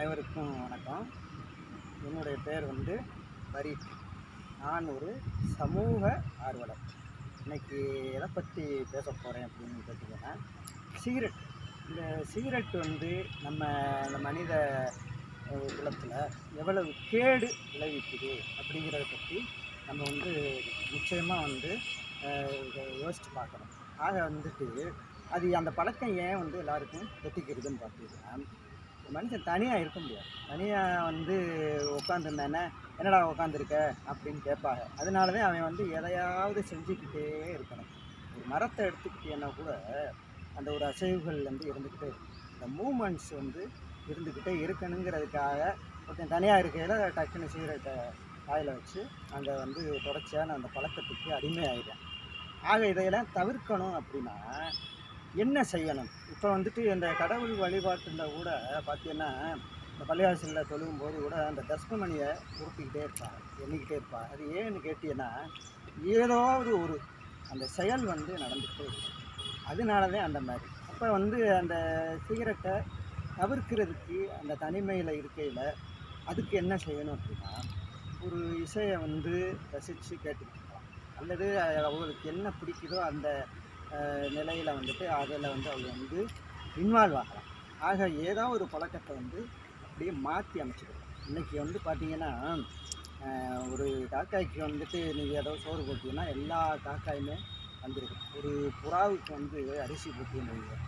அனைவருக்கும் வணக்கம். என்னுடைய பேர் வந்து பரீத் நான் ஒரு சமூக ஆர்வலர். இன்றைக்கி எதை பற்றி பேச போகிறேன் அப்படின்னு கேட்டிங்கன்னா சிகரெட். இந்த சிகரெட் வந்து நம்ம இந்த மனித குலத்தில் எவ்வளவு கேடு விளைவிக்குது அப்படிங்கிறத பற்றி நம்ம வந்து நிச்சயமாக வந்து இதை யோசித்து பார்க்கணும். ஆக வந்துட்டு அது அந்த பழக்கம் ஏன் வந்து எல்லாருக்கும் வெட்டிக்கிறதுன்னு பார்த்தீங்கன்னா மனுஷன் தனியாக இருக்க முடியாது. தனியாக வந்து உட்காந்துருந்தானே என்னடா உட்காந்துருக்க அப்படின்னு கேட்பாங்க. அதனால தான் அவன் வந்து எதையாவது செஞ்சுக்கிட்டே இருக்கணும். ஒரு மரத்தை எடுத்துக்கிட்டேன்னா கூட அந்த ஒரு அசைவுகள் வந்து இருந்துக்கிட்டே இருக்கும். இந்த மூமெண்ட்ஸ் வந்து இருந்துக்கிட்டே இருக்கணுங்கிறதுக்காக ஒருத்தன் தனியாக இருக்கையில் டக்குன்னு சிகரெட்டை வாயில் வச்சு அங்கே வந்து தொடர்ச்சியான அந்த பழக்கத்துக்கு அடிமையாயிடுறேன் ஆக இதையெல்லாம் தவிர்க்கணும் அப்படின்னா என்ன செய்யணும்? இப்போ வந்துட்டு இந்த கடவுள் வழிபாட்டில் கூட பார்த்தீங்கன்னா இந்த பள்ளிவாசலில் தொழுகும் போது கூட அந்த தஸ்மணியை உருட்டிக்கிட்டே இருப்பார் எண்ணிக்கிட்டே இருப்பார் அது ஏன்னு கேட்டீங்கன்னா ஏதாவது ஒரு அந்த செயல் வந்து நடந்துகிட்டே இருக்கும். அதனால தான் அந்த மாதிரி. அப்போ வந்து அந்த சிகரெட்டை தவிர்க்கிறதுக்கு அந்த தனிமையில் இருக்கையில் அதுக்கு என்ன செய்யணும் அப்படின்னா ஒரு இசையை வந்து ரசித்து கேட்டுக்கிட்டு இருக்கலாம். அல்லது அவங்களுக்கு என்ன பிடிக்குதோ அந்த நிலையில் வந்துட்டு அதில் வந்து அவங்க வந்து இன்வால்வ் ஆகலாம். ஆக ஏதோ ஒரு பழக்கத்தை வந்து அப்படியே மாற்றி அமைச்சிக்கலாம் இன்றைக்கி வந்து பார்த்தீங்கன்னா ஒரு காக்காய்க்கு வந்துட்டு நீங்கள் ஏதோ சோறு போட்டிங்கன்னா எல்லா காக்காயுமே வந்துருக்கும். ஒரு புறாவுக்கு வந்து அரிசி போட்டீங்கன்னு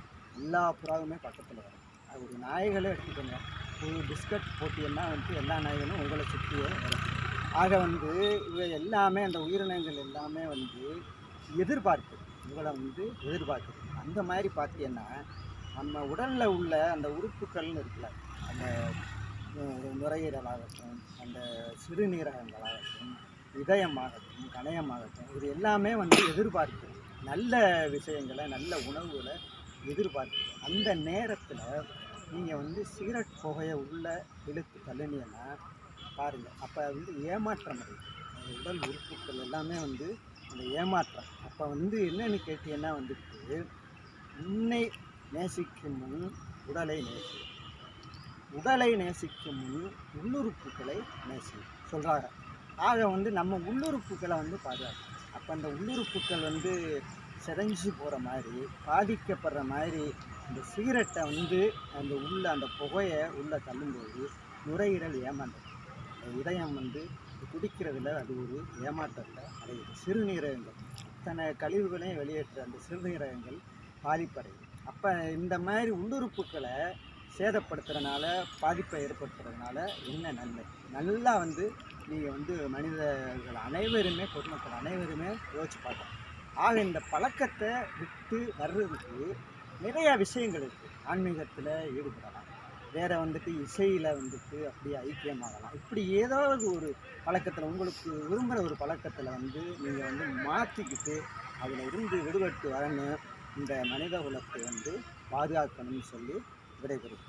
எல்லா புறாவுமே பக்கத்தில் வரும். அது ஒரு நாய்களே எடுத்துக்கோங்க. ஒரு பிஸ்கட் போட்டீங்கன்னா வந்துட்டு எல்லா நாய்களும் உங்களை சுற்றியே வரும். ஆக வந்து இவை எல்லாமே அந்த உயிரினங்கள் எல்லாமே வந்து எதிர்பார்ப்பு. உங்களை வந்து எதிர்பார்க்குது. அந்த மாதிரி பார்த்தீங்கன்னா நம்ம உடலில் உள்ள அந்த உறுப்புகள்னு இருக்குல்ல அந்த நுரையீரலாகட்டும் அந்த சிறுநீரகங்களாகட்டும் இதயமாகட்டும் கணையமாகட்டும் இது எல்லாமே வந்து எதிர்பார்க்குது. நல்ல விஷயங்களை நல்ல உணவுகளை எதிர்பார்க்குது. அந்த நேரத்தில் நீங்கள் வந்து சிகரெட் புகையை உள்ள இழுத்து தள்ளுனீங்கன்னா பாருங்கள் அப்போ வந்து ஏமாற்றம் அடையுது. அந்த உடல் உறுப்புகள் எல்லாமே வந்து அந்த ஏமாற்றம். அப்போ வந்து என்னன்னு கேட்டீங்கன்னா வந்துட்டு உன்னை நேசிக்கும் முன் உடலை நேசி. உடலை நேசிக்கும் முன் உள்ளுறுப்புகளை நேசி. சொல்கிறாங்க ஆக வந்து நம்ம உள்ளுறுப்புகளை வந்து பாதுகாக்கணும். அப்போ அந்த உள்ளுறுப்புகள் வந்து சிதைஞ்சு போகிற மாதிரி பாதிக்கப்படுற மாதிரி இந்த சிகரெட்டை வந்து அந்த உள்ள அந்த புகையை உள்ளே தள்ளும்போது நுரையீரல் ஏமாந்தது அந்த இதயம் வந்து குடிக்கிறதுல அது ஒரு ஏமாற்றத்தை அடையுது. சிறுநீரகங்கள். அத்தனை கழிவுகளையும் வெளியேற்ற அந்த சிறுநீரகங்கள் பாதிப்படையுது. அப்போ இந்த மாதிரி உள்ளுறுப்புகளை சேதப்படுத்துறதுனால பாதிப்பை ஏற்படுத்துறதுனால என்ன நன்மை? நல்லா வந்து நீங்கள் வந்து மனிதர்கள் அனைவருமே பொதுமக்கள் அனைவருமே யோசிச்சு பார்க்கணும். ஆக இந்த பழக்கத்தை விட்டு வர்றதுக்கு நிறைய விஷயங்கள் இருக்குது ஆன்மீகத்தில் ஈடுபடலாம். வேறு வந்துட்டு இசையில் வந்துட்டு அப்படியே ஐக்கியமாகலாம் இப்படி ஏதாவது ஒரு பழக்கத்தில் உங்களுக்கு விரும்புகிற ஒரு பழக்கத்தில் வந்து நீங்கள் வந்து மாற்றிக்கிட்டு அதில் இருந்து விடுபட்டு வரணும். இந்த மனித குலத்தை வந்து பாதுகாக்கணும்னு சொல்லி விடைபெறும்